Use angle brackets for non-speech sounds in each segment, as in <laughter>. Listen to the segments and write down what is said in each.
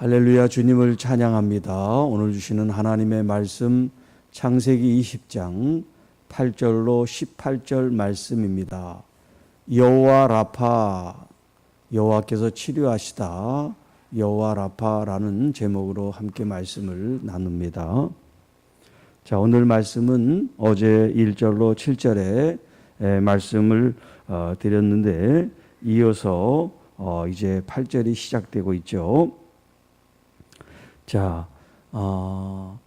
할렐루야 주님을 찬양합니다. 오늘 주시는 하나님의 말씀 창세기 20장 8절로 18절 말씀입니다. 여호와 라파 여호와께서 치료하시다 여호와 라파라는 제목으로 함께 말씀을 나눕니다. 자, 오늘 말씀은 어제 1절로 7절에 말씀을 어, 드렸는데 이어서 어, 이제 8절이 시작되고 있죠. 자, 어,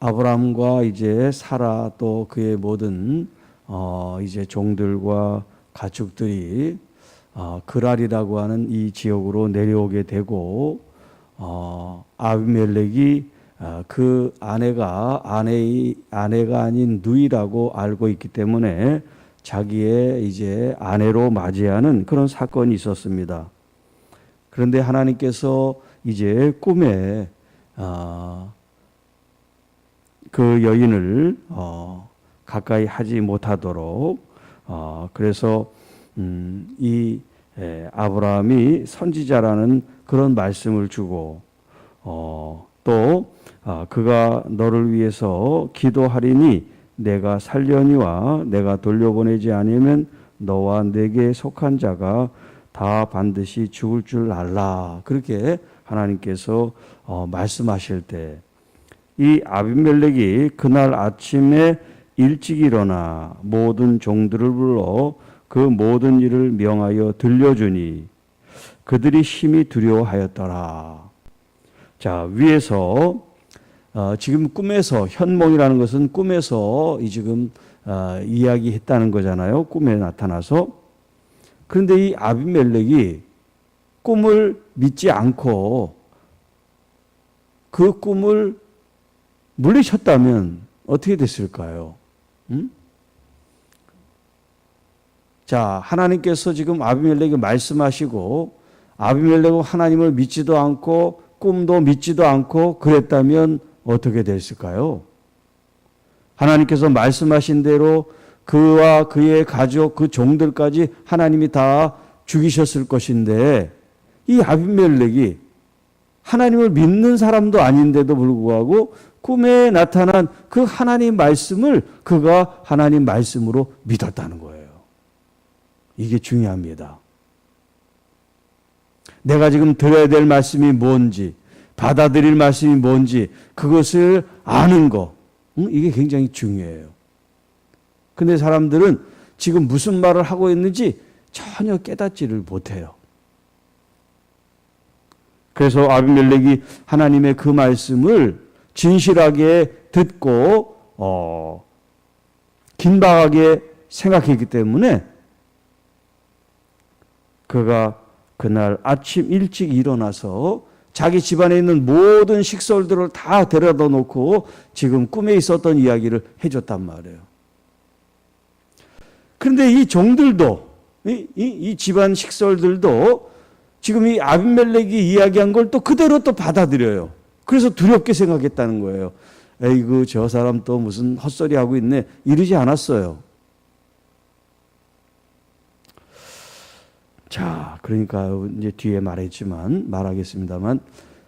아브라함과 이제 사라 또 그의 모든 어, 이제 종들과 가축들이 어, 그랄이라고 하는 이 지역으로 내려오게 되고 어, 아비멜렉이 어, 그 아내가 아내의 아내가 아닌 누이라고 알고 있기 때문에 자기의 이제 아내로 맞이하는 그런 사건이 있었습니다. 그런데 하나님께서 이제 꿈에 어, 그 여인을 어, 가까이 하지 못하도록 어, 그래서 음, 이 에, 아브라함이 선지자라는 그런 말씀을 주고 어, 또 아, 그가 너를 위해서 기도하리니 내가 살려니와 내가 돌려보내지 아니면 너와 내게 속한 자가 다 반드시 죽을 줄 알라. 그렇게 하나님께서 어, 말씀하실 때 이 아비멜렉이 그날 아침에 일찍 일어나 모든 종들을 불러 그 모든 일을 명하여 들려주니 그들이 심히 두려워하였더라. 자 위에서 어, 지금 꿈에서 현몽이라는 것은 꿈에서 이 지금 어, 이야기했다는 거잖아요. 꿈에 나타나서 그런데 이 아비멜렉이 꿈을 믿지 않고 그 꿈을 물리쳤다면 어떻게 됐을까요? 음? 자, 하나님께서 지금 아비멜렉에게 말씀하시고 아비멜렉은 하나님을 믿지도 않고 꿈도 믿지도 않고 그랬다면 어떻게 됐을까요? 하나님께서 말씀하신 대로 그와 그의 가족, 그 종들까지 하나님이 다 죽이셨을 것인데 이 아비멜렉이 하나님을 믿는 사람도 아닌데도 불구하고 꿈에 나타난 그 하나님 말씀을 그가 하나님 말씀으로 믿었다는 거예요. 이게 중요합니다. 내가 지금 들어야 될 말씀이 뭔지, 받아들일 말씀이 뭔지, 그것을 아는 거, 이게 굉장히 중요해요. 근데 사람들은 지금 무슨 말을 하고 있는지 전혀 깨닫지를 못해요. 그래서 아비멜렉이 하나님의 그 말씀을 진실하게 듣고 어, 긴박하게 생각했기 때문에 그가 그날 아침 일찍 일어나서 자기 집안에 있는 모든 식솔들을 다 데려다 놓고 지금 꿈에 있었던 이야기를 해줬단 말이에요. 그런데 이 종들도 이, 이, 이 집안 식솔들도 지금 이 아비멜렉이 이야기한 걸 또 그대로 또 받아들여요. 그래서 두렵게 생각했다는 거예요. 에이그 저 사람 또 무슨 헛소리 하고 있네 이러지 않았어요. 자, 그러니까 이제 뒤에 말했지만 말하겠습니다만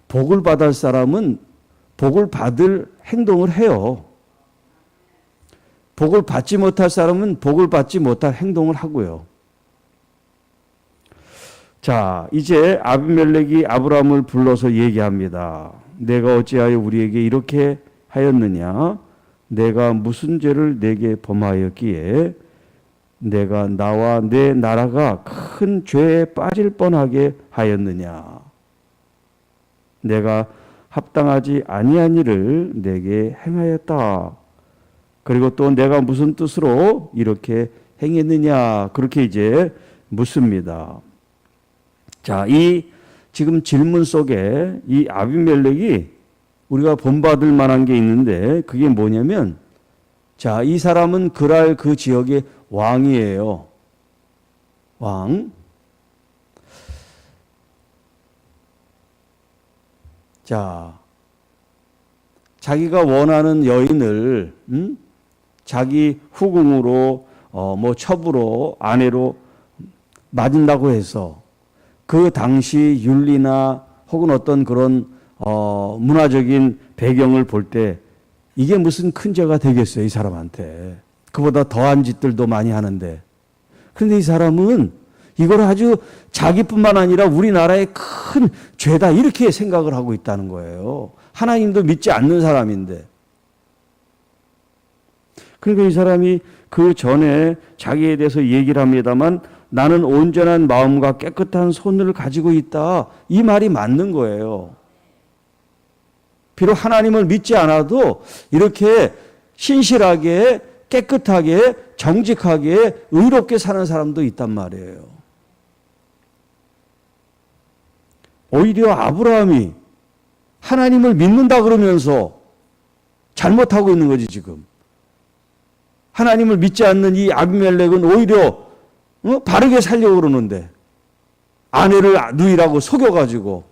복을 받을 사람은 복을 받을 행동을 해요. 복을 받지 못할 사람은 복을 받지 못할 행동을 하고요. 자, 이제 아비멜렉이 아브라함을 불러서 얘기합니다. 내가 어찌하여 우리에게 이렇게 하였느냐? 내가 무슨 죄를 내게 범하였기에 내가 나와 내 나라가 큰 죄에 빠질 뻔하게 하였느냐? 내가 합당하지 아니한 일을 내게 행하였다. 그리고 또 내가 무슨 뜻으로 이렇게 행했느냐? 그렇게 이제 묻습니다. 자, 이 지금 질문 속에 이 아비멜렉이 우리가 본받을 만한 게 있는데 그게 뭐냐면 자, 이 사람은 그랄 그 지역의 왕이에요. 왕. 자, 자기가 원하는 여인을 음? 자기 후궁으로 어, 뭐 첩으로 아내로 맞는다고 해서 그 당시 윤리나 혹은 어떤 그런 어, 문화적인 배경을 볼 때 이게 무슨 큰 죄가 되겠어요, 이 사람한테. 그보다 더한 짓들도 많이 하는데. 그런데 이 사람은 이걸 아주 자기뿐만 아니라 우리나라의 큰 죄다 이렇게 생각을 하고 있다는 거예요. 하나님도 믿지 않는 사람인데. 그러니까 이 사람이 그 전에 자기에 대해서 얘기를 합니다만 나는 온전한 마음과 깨끗한 손을 가지고 있다. 이 말이 맞는 거예요. 비록 하나님을 믿지 않아도 이렇게 신실하게 깨끗하게 정직하게 의롭게 사는 사람도 있단 말이에요. 오히려 아브라함이 하나님을 믿는다 그러면서 잘못하고 있는 거지 지금. 하나님을 믿지 않는 이 아비멜렉은 오히려 어? 바르게 살려고 그러는데 아내를 누이라고 속여가지고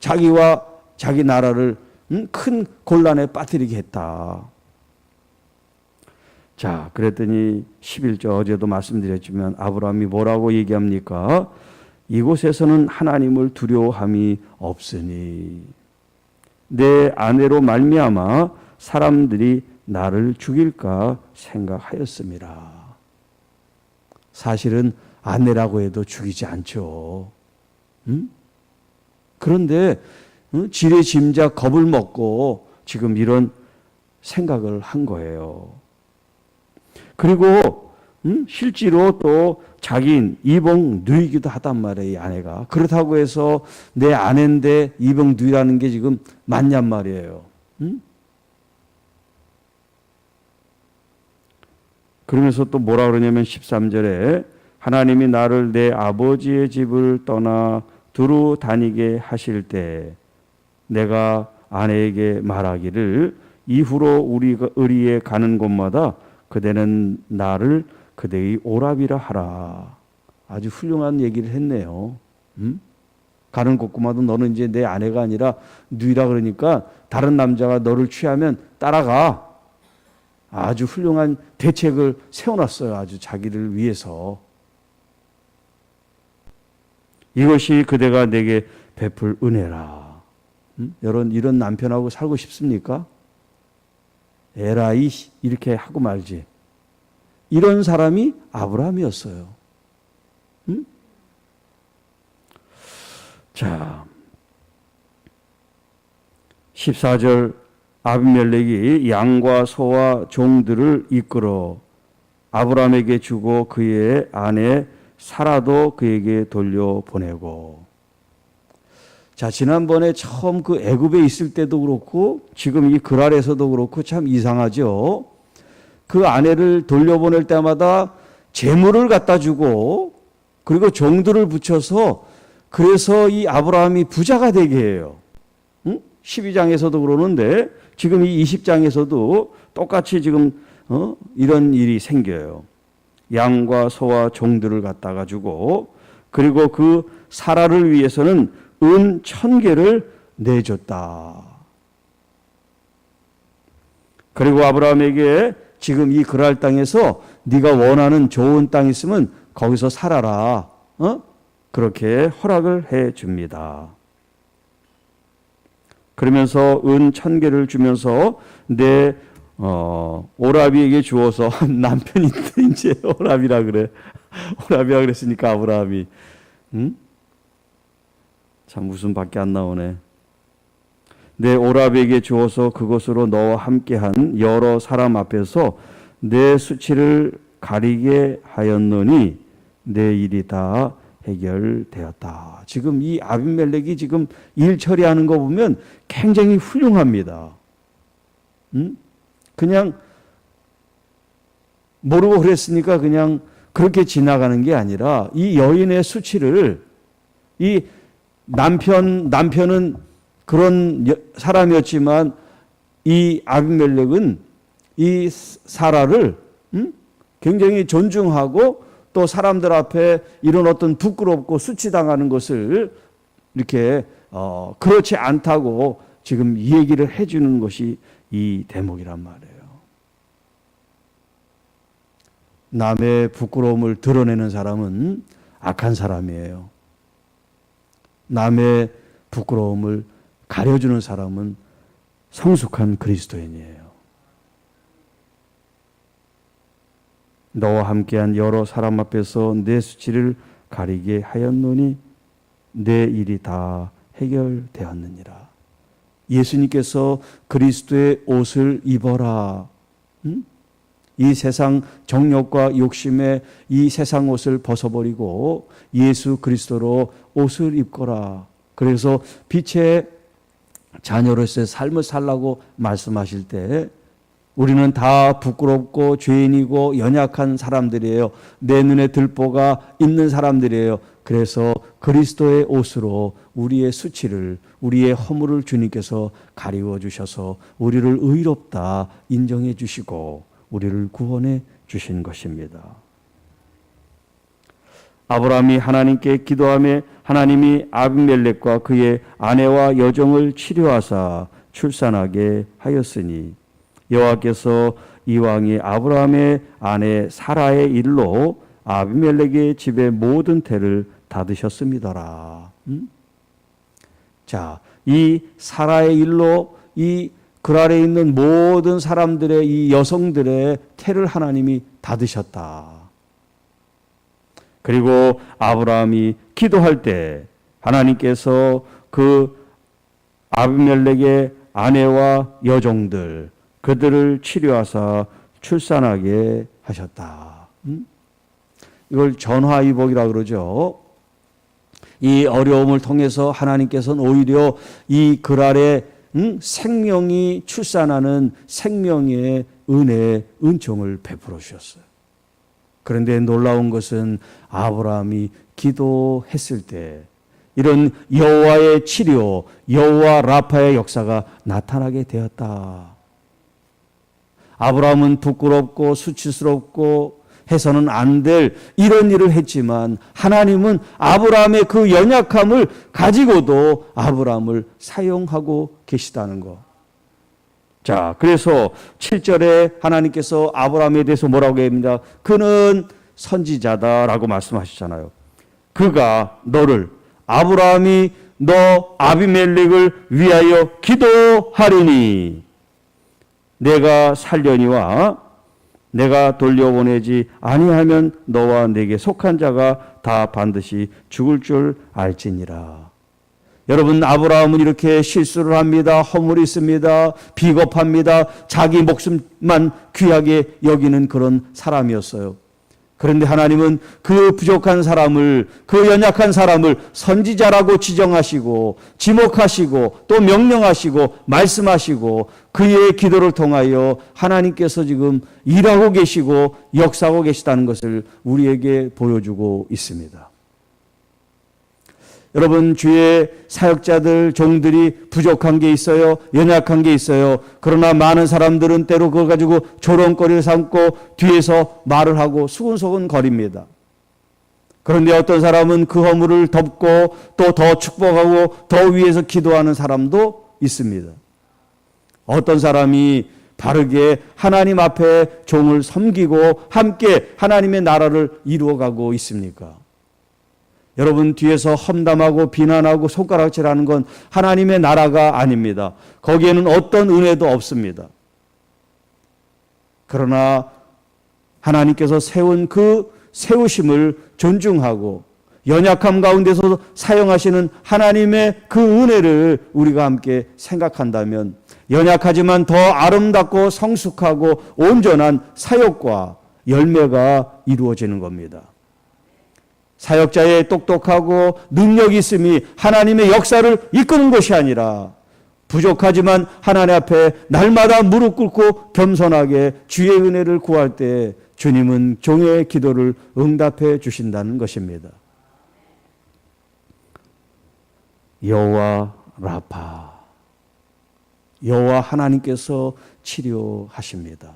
자기와 자기 나라를 음? 큰 곤란에 빠뜨리게 했다. 자, 그랬더니 11절 어제도 말씀드렸지만 아브라함이 뭐라고 얘기합니까? 이곳에서는 하나님을 두려워함이 없으니 내 아내로 말미암아 사람들이 나를 죽일까 생각하였습니다. 사실은 아내라고 해도 죽이지 않죠. 음? 그런데 어? 지레 짐작 겁을 먹고 지금 이런 생각을 한 거예요. 그리고 음? 실제로 또 자기인 이봉 누이기도 하단 말이에요, 이 아내가. 그렇다고 해서 내 아내인데 이봉 누이라는 게 지금 맞냔 말이에요. 음? 그러면서 또 뭐라 그러냐면 13절에 하나님이 나를 내 아버지의 집을 떠나 두루 다니게 하실 때 내가 아내에게 말하기를 이후로 우리가 의리에 가는 곳마다 그대는 나를 그대의 오랍이라 하라. 아주 훌륭한 얘기를 했네요. 음? 가는 곳마다 너는 이제 내 아내가 아니라 누이라 그러니까 다른 남자가 너를 취하면 따라가. 아주 훌륭한 대책을 세워놨어요. 아주 자기를 위해서. 이것이 그대가 내게 베풀 은혜라. 음? 여러분 이런 남편하고 살고 싶습니까? 에라이 이렇게 하고 말지. 이런 사람이 아브라함이었어요. 음? 자, 14절 아비멜렉이 양과 소와 종들을 이끌어 아브라함에게 주고 그의 아내 사라도 그에게 돌려보내고 자, 지난번에 처음 그 애굽에 있을 때도 그렇고 지금 이 그랄에서도 그렇고 참 이상하죠. 그 아내를 돌려보낼 때마다 재물을 갖다 주고 그리고 종들을 붙여서 그래서 이 아브라함이 부자가 되게 해요. 응? 12장에서도 그러는데 지금 이 20장에서도 똑같이 지금 어? 이런 일이 생겨요. 양과 소와 종들을 갖다가 주고 그리고 그 사라를 위해서는 은 천 개를 내줬다. 그리고 아브라함에게 지금 이 그랄 땅에서 네가 원하는 좋은 땅 있으면 거기서 살아라. 어? 그렇게 허락을 해 줍니다. 그러면서 은 천 개를 주면서 내 어, 오라비에게 주어서 <laughs> 남편이 <laughs> 이제 오라비라 그래. <laughs> 오라비라 그랬으니까 아브라함이 응? 참 웃음밖에 안 나오네. 내 오라비에게 주어서 그것으로 너와 함께한 여러 사람 앞에서 내 수치를 가리게 하였노니 내 일이 다 해결되었다. 지금 이 아비멜렉이 지금 일 처리하는 거 보면 굉장히 훌륭합니다. 음? 그냥 모르고 그랬으니까 그냥 그렇게 지나가는 게 아니라 이 여인의 수치를 이 남편 남편은 그런 사람이었지만 이 아비멜렉은 이 사라를 음? 굉장히 존중하고 또 사람들 앞에 이런 어떤 부끄럽고 수치당하는 것을 이렇게 어, 그렇지 않다고 지금 이 얘기를 해주는 것이 이 대목이란 말이에요. 남의 부끄러움을 드러내는 사람은 악한 사람이에요. 남의 부끄러움을 가려주는 사람은 성숙한 그리스도인이에요. 너와 함께한 여러 사람 앞에서 내 수치를 가리게 하였노니 내 일이 다 해결되었느니라. 예수님께서 그리스도의 옷을 입어라. 응? 이 세상 정욕과 욕심의 이 세상 옷을 벗어버리고 예수 그리스도로 옷을 입거라. 그래서 빛의 자녀로서의 삶을 살라고 말씀하실 때 우리는 다 부끄럽고 죄인이고 연약한 사람들이에요. 내 눈에 들보가 있는 사람들이에요. 그래서 그리스도의 옷으로 우리의 수치를, 우리의 허물을 주님께서 가리워 주셔서 우리를 의롭다 인정해 주시고 우리를 구원해 주신 것입니다. 아브라함이 하나님께 기도함에 하나님이 아비멜렉과 그의 아내와 여종을 치료하사 출산하게 하였으니 여호와께서 이왕이 아브라함의 아내 사라의 일로 아비멜렉의 집의 모든 태를 닫으셨습니다라. 음? 자, 이 사라의 일로 이 그랄에 있는 모든 사람들의 이 여성들의 태를 하나님이 닫으셨다. 그리고 아브라함이 기도할 때 하나님께서 그 아비멜렉의 아내와 여종들 그들을 치료하사 출산하게 하셨다. 음? 이걸 전화위복이라 그러죠. 이 어려움을 통해서 하나님께서는 오히려 이 그랄의 음? 생명이 출산하는 생명의 은혜, 은총을 베풀어 주셨어요. 그런데 놀라운 것은 아브라함이 기도했을 때 이런 여호와의 치료, 여호와 라파의 역사가 나타나게 되었다. 아브라함은 부끄럽고 수치스럽고 해서는 안 될 이런 일을 했지만 하나님은 아브라함의 그 연약함을 가지고도 아브라함을 사용하고 계시다는 거. 자, 그래서 7절에 하나님께서 아브라함에 대해서 뭐라고 합니다. 그는 선지자다라고 말씀하셨잖아요. 그가 너를 아브라함이 너 아비멜렉을 위하여 기도하리니 내가 살려니와 내가 돌려보내지 아니하면 너와 내게 속한 자가 다 반드시 죽을 줄 알지니라. 여러분 아브라함은 이렇게 실수를 합니다. 허물이 있습니다. 비겁합니다. 자기 목숨만 귀하게 여기는 그런 사람이었어요. 그런데 하나님은 그 부족한 사람을, 그 연약한 사람을 선지자라고 지정하시고, 지목하시고, 또 명령하시고, 말씀하시고, 그의 기도를 통하여 하나님께서 지금 일하고 계시고, 역사하고 계시다는 것을 우리에게 보여주고 있습니다. 여러분 주의 사역자들 종들이 부족한 게 있어요. 연약한 게 있어요. 그러나 많은 사람들은 때로 그걸 가지고 조롱거리를 삼고 뒤에서 말을 하고 수근수근 거립니다. 그런데 어떤 사람은 그 허물을 덮고 또 더 축복하고 더 위에서 기도하는 사람도 있습니다. 어떤 사람이 바르게 하나님 앞에 종을 섬기고 함께 하나님의 나라를 이루어가고 있습니까? 여러분 뒤에서 험담하고 비난하고 손가락질하는 건 하나님의 나라가 아닙니다. 거기에는 어떤 은혜도 없습니다. 그러나 하나님께서 세운 그 세우심을 존중하고 연약함 가운데서 사용하시는 하나님의 그 은혜를 우리가 함께 생각한다면 연약하지만 더 아름답고 성숙하고 온전한 사역과 열매가 이루어지는 겁니다. 사역자의 똑똑하고 능력이 있음이 하나님의 역사를 이끄는 것이 아니라 부족하지만 하나님 앞에 날마다 무릎 꿇고 겸손하게 주의 은혜를 구할 때 주님은 종의 기도를 응답해 주신다는 것입니다. 여호와 라파 여호와 하나님께서 치료하십니다.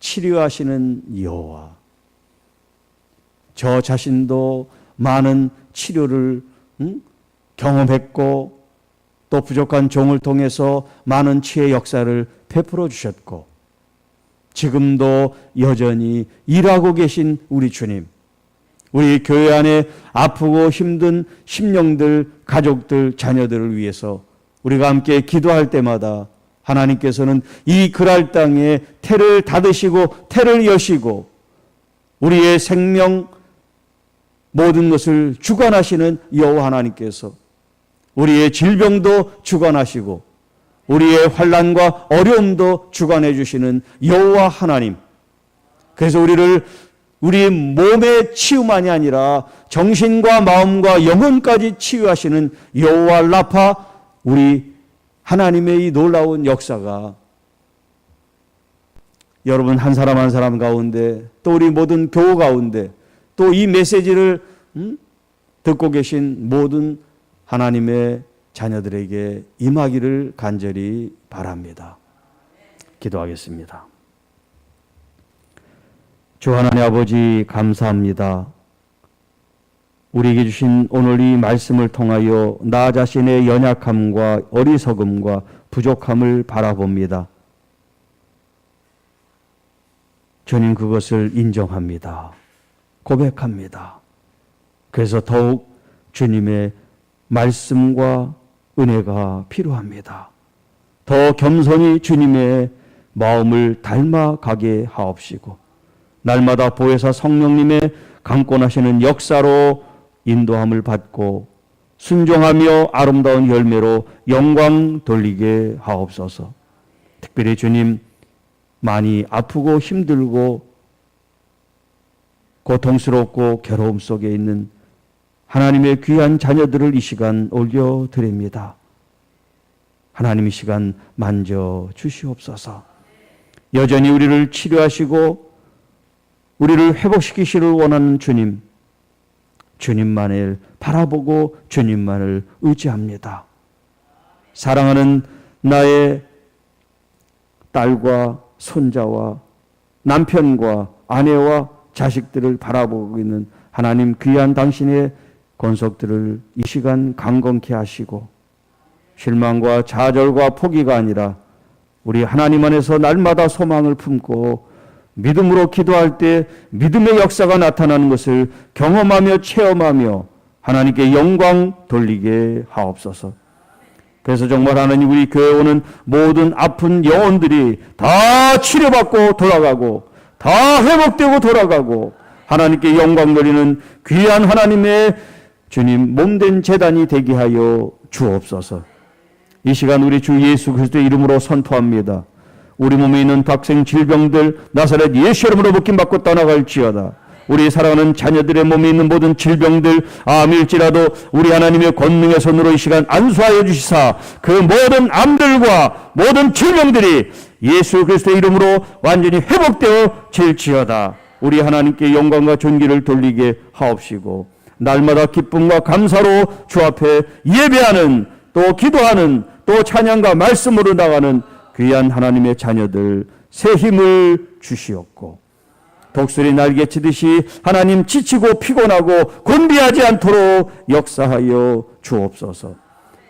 치료하시는 여호와 저 자신도 많은 치료를 음? 경험했고 또 부족한 종을 통해서 많은 치의 역사를 베풀어 주셨고 지금도 여전히 일하고 계신 우리 주님 우리 교회 안에 아프고 힘든 심령들, 가족들, 자녀들을 위해서 우리가 함께 기도할 때마다 하나님께서는 이 그랄 땅에 태를 닫으시고 태를 여시고 우리의 생명 모든 것을 주관하시는 여호와 하나님께서 우리의 질병도 주관하시고 우리의 환란과 어려움도 주관해 주시는 여호와 하나님. 그래서 우리를 우리 몸의 치유만이 아니라 정신과 마음과 영혼까지 치유하시는 여호와 라파 우리 하나님의 이 놀라운 역사가 여러분 한 사람 한 사람 가운데 또 우리 모든 교우 가운데 또 이 메시지를 음? 듣고 계신 모든 하나님의 자녀들에게 임하기를 간절히 바랍니다. 기도하겠습니다. 주 하나님 아버지 감사합니다. 우리에게 주신 오늘 이 말씀을 통하여 나 자신의 연약함과 어리석음과 부족함을 바라봅니다. 주님 그것을 인정합니다. 고백합니다. 그래서 더욱 주님의 말씀과 은혜가 필요합니다. 더 겸손히 주님의 마음을 닮아가게 하옵시고 날마다 보혜사 성령님의 강권하시는 역사로 인도함을 받고 순종하며 아름다운 열매로 영광 돌리게 하옵소서. 특별히 주님 많이 아프고 힘들고 고통스럽고 괴로움 속에 있는 하나님의 귀한 자녀들을 이 시간 올려드립니다. 하나님 이 시간 만져 주시옵소서. 여전히 우리를 치료하시고 우리를 회복시키시를 원하는 주님, 주님만을 바라보고 주님만을 의지합니다. 사랑하는 나의 딸과 손자와 남편과 아내와 자식들을 바라보고 있는 하나님 귀한 당신의 권속들을 이 시간 강건케 하시고 실망과 좌절과 포기가 아니라 우리 하나님 안에서 날마다 소망을 품고 믿음으로 기도할 때 믿음의 역사가 나타나는 것을 경험하며 체험하며 하나님께 영광 돌리게 하옵소서. 그래서 정말 하나님 우리 교회 오는 모든 아픈 영혼들이 다 치료받고 돌아가고 다 회복되고 돌아가고 하나님께 영광 돌리는 귀한 하나님의 주님 몸된 재단이 되게 하여 주옵소서. 이 시간 우리 주 예수 그리스도의 이름으로 선포합니다. 우리 몸에 있는 각생 질병들 나사렛 예수 이름으로 묶임 받고 떠나갈지어다. 우리 사랑하는 자녀들의 몸에 있는 모든 질병들 암일지라도 우리 하나님의 권능의 손으로 이 시간 안수하여 주시사 그 모든 암들과 모든 질병들이 예수 그리스도의 이름으로 완전히 회복되어 질지어다. 우리 하나님께 영광과 존귀를 돌리게 하옵시고 날마다 기쁨과 감사로 주 앞에 예배하는 또 기도하는 또 찬양과 말씀으로 나가는 귀한 하나님의 자녀들 새 힘을 주시옵고 독수리 날개치듯이 하나님 지치고 피곤하고 곤비하지 않도록 역사하여 주옵소서.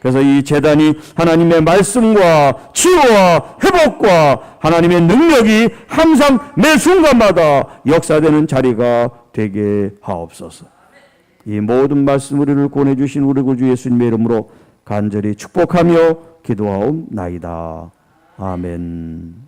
그래서 이 재단이 하나님의 말씀과 치유와 회복과 하나님의 능력이 항상 매 순간마다 역사되는 자리가 되게 하옵소서. 이 모든 말씀 우리를 권해주신 우리 구주 예수님의 이름으로 간절히 축복하며 기도하옵나이다. 아멘.